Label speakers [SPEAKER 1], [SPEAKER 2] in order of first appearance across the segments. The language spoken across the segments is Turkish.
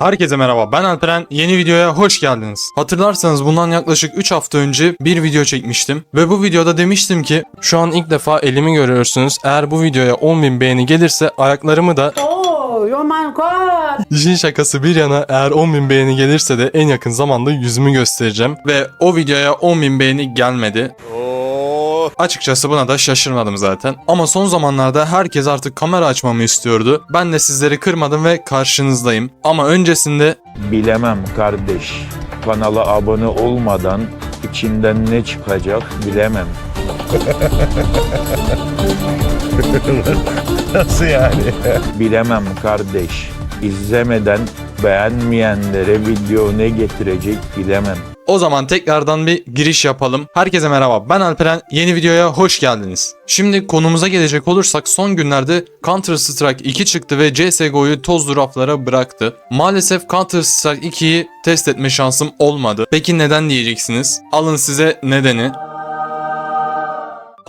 [SPEAKER 1] Herkese merhaba ben Alperen yeni videoya hoş geldiniz. Hatırlarsanız bundan yaklaşık 3 hafta önce bir video çekmiştim ve bu videoda demiştim ki şu an ilk defa elimi görüyorsunuz eğer bu videoya 10.000 beğeni gelirse ayaklarımı da
[SPEAKER 2] Oh, oh!
[SPEAKER 1] İşin şakası bir yana eğer 10.000 beğeni gelirse de en yakın zamanda yüzümü göstereceğim ve o videoya 10.000 beğeni gelmedi. Açıkçası buna da şaşırmadım zaten. Ama son zamanlarda herkes artık kamera açmamı istiyordu. Ben de sizleri kırmadım ve karşınızdayım. Ama öncesinde
[SPEAKER 3] Bilemem kardeş. Kanala abone olmadan içinden ne çıkacak bilemem.
[SPEAKER 4] Nasıl yani?
[SPEAKER 3] Bilemem kardeş. İzlemeden beğenmeyenlere video ne getirecek bilemem.
[SPEAKER 1] O zaman tekrardan bir giriş yapalım. Herkese merhaba ben Alperen yeni videoya hoş geldiniz. Şimdi konumuza gelecek olursak son günlerde Counter Strike 2 çıktı ve CSGO'yu tozlu raflara bıraktı. Maalesef Counter Strike 2'yi test etme şansım olmadı. Peki neden diyeceksiniz? Alın size nedeni.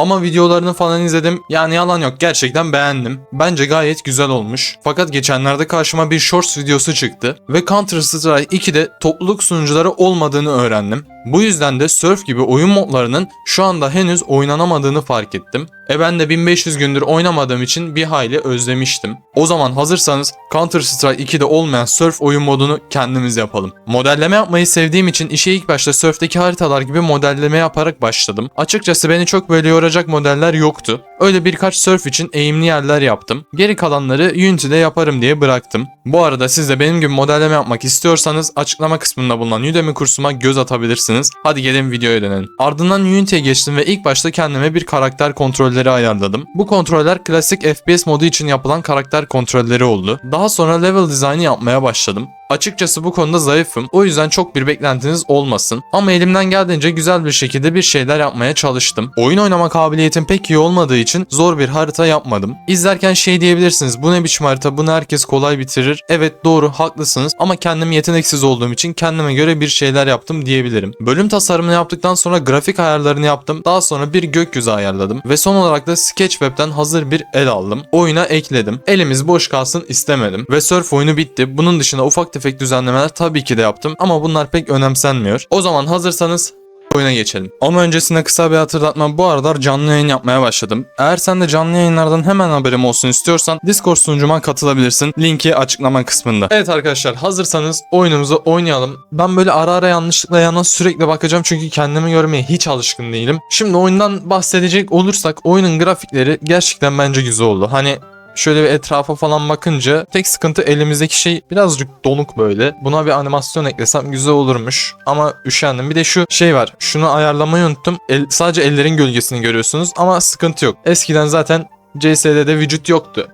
[SPEAKER 1] Ama videolarını falan izledim. Yani yalan yok gerçekten beğendim. Bence gayet güzel olmuş. Fakat geçenlerde karşıma bir shorts videosu çıktı. Ve Counter Strike 2'de topluluk sunucuları olmadığını öğrendim. Bu yüzden de Surf gibi oyun modlarının şu anda henüz oynanamadığını fark ettim. E ben de 1500 gündür oynamadığım için bir hayli özlemiştim. O zaman hazırsanız Counter Strike 2'de olmayan Surf oyun modunu kendimiz yapalım. Modelleme yapmayı sevdiğim için işe ilk başta Surf'teki haritalar gibi modelleme yaparak başladım. Açıkçası beni çok böyle yoracak modeller yoktu. Öyle birkaç Surf için eğimli yerler yaptım. Geri kalanları Unity'de yaparım diye bıraktım. Bu arada siz de benim gibi modelleme yapmak istiyorsanız açıklama kısmında bulunan Udemy kursuma göz atabilirsiniz. Hadi gelin videoya dönelim. Ardından Unity'ye geçtim ve ilk başta kendime bir karakter kontrolleri ayarladım. Bu kontroller klasik FPS modu için yapılan karakter kontrolleri oldu. Daha sonra level dizaynı yapmaya başladım. Açıkçası bu konuda zayıfım. O yüzden çok bir beklentiniz olmasın. Ama elimden geldiğince güzel bir şekilde bir şeyler yapmaya çalıştım. Oyun oynama kabiliyetim pek iyi olmadığı için zor bir harita yapmadım. İzlerken şey diyebilirsiniz. Bu ne biçim harita? Bunu herkes kolay bitirir. Evet doğru haklısınız. Ama kendim yeteneksiz olduğum için kendime göre bir şeyler yaptım diyebilirim. Bölüm tasarımını yaptıktan sonra grafik ayarlarını yaptım. Daha sonra bir gökyüzü ayarladım. Ve son olarak da Sketchweb'den hazır bir el aldım. Oyuna ekledim. Elimiz boş kalsın istemedim. Ve Surf oyunu bitti. Bunun dışında ufak tefek düzenlemeler tabii ki de yaptım. Ama bunlar pek önemsenmiyor. O zaman hazırsanız oyuna geçelim. Ama öncesinde kısa bir hatırlatma bu aralar canlı yayın yapmaya başladım. Eğer sen de canlı yayınlardan hemen haberim olsun istiyorsan Discord sunucuma katılabilirsin. Linki açıklama kısmında. Evet arkadaşlar hazırsanız oyunumuzu oynayalım. Ben böyle ara ara yanlışlıkla yana sürekli bakacağım çünkü kendimi görmeye hiç alışkın değilim. Şimdi oyundan bahsedecek olursak oyunun grafikleri gerçekten bence güzel oldu. Hani Şöyle bir etrafa falan bakınca tek sıkıntı elimizdeki şey birazcık donuk böyle. Buna bir animasyon eklesem güzel olurmuş. Ama üşendim. Bir de şu şey var. Şunu ayarlamayı unuttum. El, sadece ellerin gölgesini görüyorsunuz ama sıkıntı yok. Eskiden zaten CS'de vücut yoktu.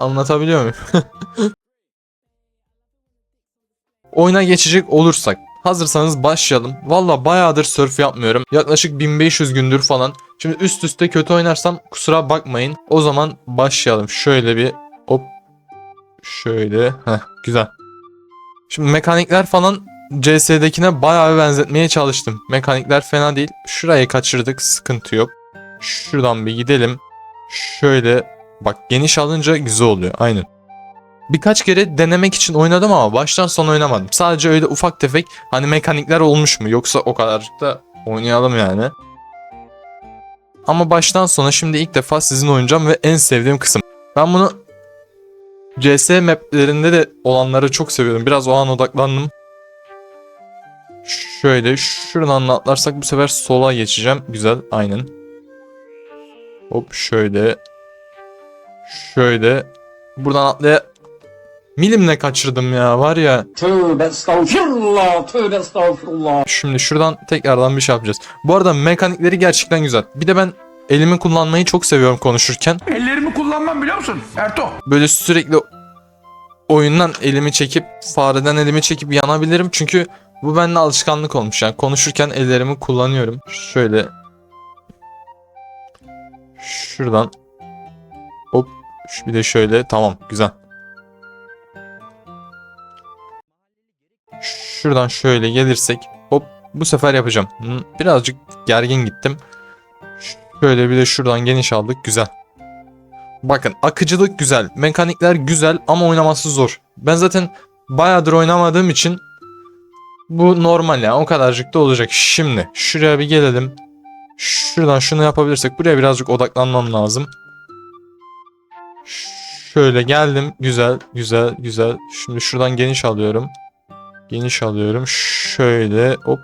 [SPEAKER 1] Anlatabiliyor muyum? Oyuna geçecek olursak hazırsanız başlayalım. Valla bayağıdır surf yapmıyorum. Yaklaşık 1500 gündür falan. Şimdi üst üste kötü oynarsam kusura bakmayın. O zaman başlayalım. Şöyle bir hop şöyle Heh, güzel. Şimdi mekanikler falan CS'dekine bayağı bir benzetmeye çalıştım. Mekanikler fena değil. Şurayı kaçırdık sıkıntı yok. Şuradan bir gidelim. Şöyle bak geniş alınca güzel oluyor aynen. Birkaç kere denemek için oynadım ama baştan sona oynamadım. Sadece öyle ufak tefek hani mekanikler olmuş mu yoksa o kadarcık da oynayalım yani. Ama baştan sona şimdi ilk defa sizin oynayacağım ve en sevdiğim kısım. Ben bunu CS maplerinde de olanları çok seviyorum. Biraz o an odaklandım. Şöyle şuradan atlarsak bu sefer sola geçeceğim. Güzel aynen. Hop şöyle. Şöyle. Buradan atlaya... Milimle kaçırdım ya var ya.
[SPEAKER 2] Tövbe estağfirullah, tövbe estağfirullah.
[SPEAKER 1] Şimdi şuradan tekrardan bir şey yapacağız. Bu arada mekanikleri gerçekten güzel. Bir de ben elimi kullanmayı çok seviyorum konuşurken.
[SPEAKER 4] Ellerimi kullanmam biliyor musun Erto?
[SPEAKER 1] Böyle sürekli oyundan elimi çekip fareden elimi çekip yanabilirim. Çünkü bu bende alışkanlık olmuş. Yani konuşurken ellerimi kullanıyorum. Şöyle şuradan hop bir de şöyle tamam güzel. Şuradan şöyle gelirsek hop bu sefer yapacağım. Birazcık gergin gittim. Şöyle bir de şuradan geniş aldık güzel. Bakın akıcılık güzel, mekanikler güzel ama oynaması zor. Ben zaten bayağıdır oynamadığım için bu normal ya. O kadarcık da olacak. Şimdi şuraya bir gelelim. Şuradan şunu yapabilirsek buraya birazcık odaklanmam lazım. Şöyle geldim. Güzel, güzel, güzel. Şimdi şuradan geniş alıyorum. Geniş alıyorum. Şöyle hop.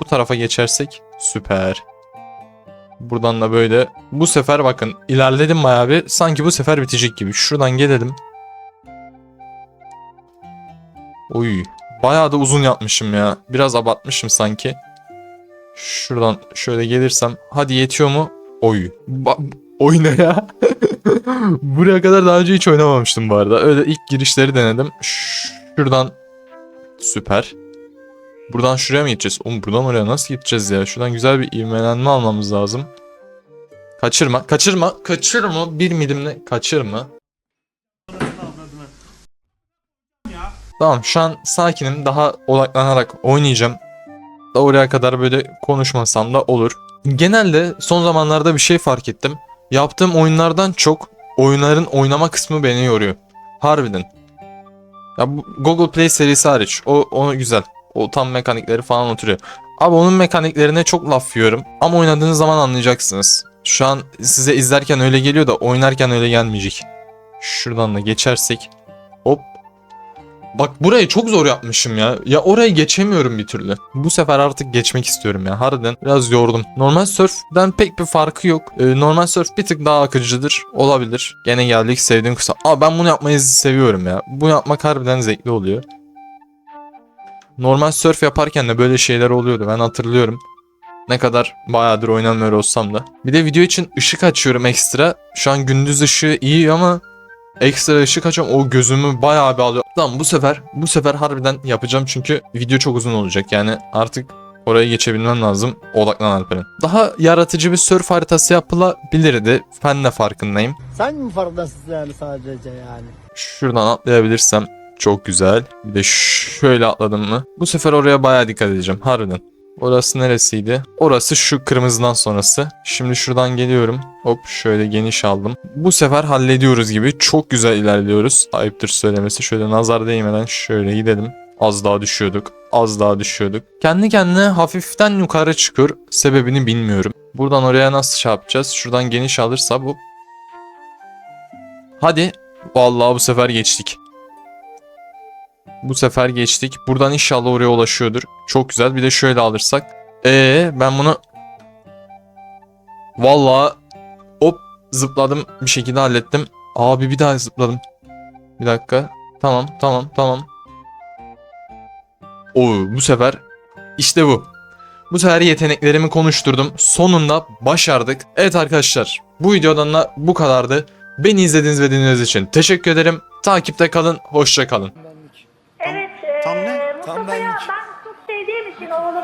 [SPEAKER 1] Bu tarafa geçersek süper. Buradan da böyle. Bu sefer bakın ilerledim bayağı bir. Sanki bu sefer bitecek gibi. Şuradan gelelim. Oy. Bayağı da uzun yapmışım ya. Biraz abartmışım sanki. Şuradan şöyle gelirsem. Hadi yetiyor mu? Oy. Ba- Oy ne ya? Buraya kadar daha önce hiç oynamamıştım bu arada. Öyle ilk girişleri denedim. Şuradan süper. Buradan şuraya mı gideceğiz? Oğlum buradan oraya nasıl gideceğiz ya? Şuradan güzel bir ivmelenme almamız lazım. Kaçırma, kaçırma, kaçırma. Bir milimle kaçırma. Tamam şu an sakinim. Daha odaklanarak oynayacağım. Da oraya kadar böyle konuşmasam da olur. Genelde son zamanlarda bir şey fark ettim. Yaptığım oyunlardan çok oyunların oynama kısmı beni yoruyor. Harbiden. Ya bu Google Play serisi hariç. O, o güzel. O tam mekanikleri falan oturuyor. Abi onun mekaniklerine çok laf yiyorum. Ama oynadığınız zaman anlayacaksınız. Şu an size izlerken öyle geliyor da oynarken öyle gelmeyecek. Şuradan da geçersek. Bak burayı çok zor yapmışım ya. Ya orayı geçemiyorum bir türlü. Bu sefer artık geçmek istiyorum ya. Harbiden biraz yordum. Normal surf'den pek bir farkı yok. Ee, normal surf bir tık daha akıcıdır. Olabilir. Gene geldik sevdiğim kısa. Aa ben bunu yapmayı seviyorum ya. Bu yapmak harbiden zevkli oluyor. Normal surf yaparken de böyle şeyler oluyordu. Ben hatırlıyorum. Ne kadar bayağıdır oynamıyor olsam da. Bir de video için ışık açıyorum ekstra. Şu an gündüz ışığı iyi ama ekstra ışık açıyorum. O gözümü bayağı bir alıyor. Tamam bu sefer bu sefer harbiden yapacağım çünkü video çok uzun olacak. Yani artık oraya geçebilmem lazım. Odaklan Alperen. Daha yaratıcı bir surf haritası yapılabilirdi. Ben de farkındayım.
[SPEAKER 5] Sen mi farkındasın yani sadece yani?
[SPEAKER 1] Şuradan atlayabilirsem çok güzel. Bir de şöyle atladım mı? Bu sefer oraya bayağı dikkat edeceğim. Harbiden. Orası neresiydi? Orası şu kırmızıdan sonrası. Şimdi şuradan geliyorum. Hop şöyle geniş aldım. Bu sefer hallediyoruz gibi. Çok güzel ilerliyoruz. Ayıptır söylemesi. Şöyle nazar değmeden şöyle gidelim. Az daha düşüyorduk. Az daha düşüyorduk. Kendi kendine hafiften yukarı çıkıyor. Sebebini bilmiyorum. Buradan oraya nasıl şey yapacağız? Şuradan geniş alırsa bu. Hadi. Vallahi bu sefer geçtik. Bu sefer geçtik. Buradan inşallah oraya ulaşıyordur. Çok güzel. Bir de şöyle alırsak. Ee ben bunu Vallahi hop zıpladım bir şekilde hallettim. Abi bir daha zıpladım. Bir dakika. Tamam tamam tamam. Oo bu sefer işte bu. Bu sefer yeteneklerimi konuşturdum. Sonunda başardık. Evet arkadaşlar bu videodan da bu kadardı. Beni izlediğiniz ve dinlediğiniz için teşekkür ederim. Takipte kalın. Hoşça kalın.
[SPEAKER 6] Tam? Tam benlik. Ben